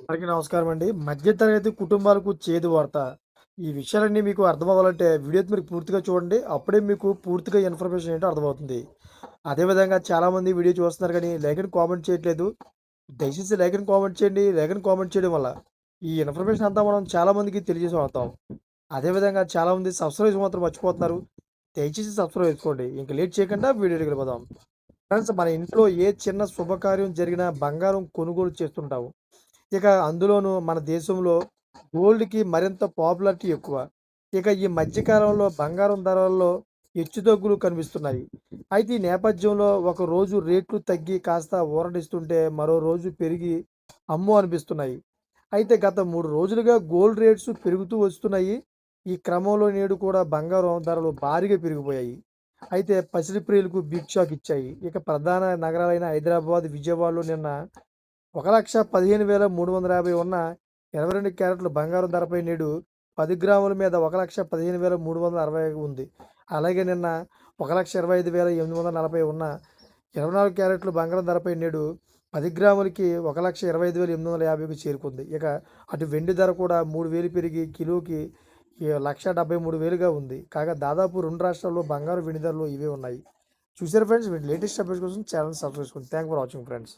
అందరికీ నమస్కారం అండి. మధ్యతరగతి కుటుంబాలకు చేదు వార్త. ఈ విషయాలన్నీ మీకు అర్థమవ్వాలంటే వీడియో మీరు పూర్తిగా చూడండి. అప్పుడే మీకు పూర్తిగా ఇన్ఫర్మేషన్ ఏంటో అర్థమవుతుంది. అదేవిధంగా చాలామంది వీడియో చూస్తున్నారు కానీ లైక్ అండ్ కామెంట్ చేయట్లేదు. దయచేసి లైక్ అండ్ కామెంట్ చేయండి. లైక్ అండ్ కామెంట్ చేయడం వల్ల ఈ ఇన్ఫర్మేషన్ అంతా మనం చాలామందికి తెలియజేసి వస్తాం అదేవిధంగా చాలామంది సబ్స్క్రైబ్ మాత్రం మర్చిపోతున్నారు. దయచేసి సబ్స్క్రైబ్ చేసుకోండి. ఇంకా లేట్ చేయకుండా వీడియోకి వెళ్ళిపోదాం. ఫ్రెండ్స్ మన ఇంట్లో ఏ చిన్న శుభకార్యం జరిగినా బంగారం కొనుగోలు చేస్తుంటాము. ఇక అందులోనూ మన దేశంలో గోల్డ్‌కి మరింత పాపులారిటీ ఎక్కువ. ఇక ఈ మధ్యకాలంలో బంగారం ధరల్లో హెచ్చుతగ్గులు కనిపిస్తున్నాయి. అయితే ఈ నేపథ్యంలో ఒక రోజు రేట్లు తగ్గి కాస్త ఊరటిస్తుంటే మరో రోజు పెరిగి అమ్మో అనిపిస్తున్నాయి. అయితే గత మూడు రోజులుగా గోల్డ్ రేట్స్ పెరుగుతూ వస్తున్నాయి. ఈ క్రమంలో నేడు కూడా బంగారం ధరలు భారీగా పెరిగిపోయాయి. అయితే పసిడి ప్రియులకు బిగ్ షాక్ ఇచ్చాయి. ఇక ప్రధాన నగరాలైన హైదరాబాద్, విజయవాడలో నిన్న ఒక లక్ష పదిహేను వేల మూడు వందల యాభై ఉన్న ఇరవై రెండు క్యారెట్లు బంగారం ధరపై నేడు పది గ్రాముల మీద ఒక లక్ష పదిహేను వేల మూడు వందల అరవై ఉంది. అలాగే నిన్న ఒక లక్ష ఇరవై ఐదు వేల ఎనిమిది వందల నలభై ఉన్న ఇరవై నాలుగు క్యారెట్లు బంగారం ధరపై నేడు పది గ్రాములకి ఒక లక్ష ఇరవై ఐదు వేల ఎనిమిది వందల యాభైకి చేరుకుంది. ఇక అటు వెండి ధర కూడా మూడు వేలు పెరిగి కిలోకి లక్ష డెబ్బై మూడు వేలుగా ఉంది. కాగా దాదాపు రెండు రాష్ట్రాల్లో బంగారు వెండి ధరలు ఇవే ఉన్నాయి. చూసారు ఫ్రెండ్స్ వీటి లేటెస్ట్ అప్డేట్స్ కోసం ఛానల్ సబ్స్క్రైబ్ చేసుకోండి థ్యాంక్ ఫర్ వాచింగ్ ఫ్రెండ్స్.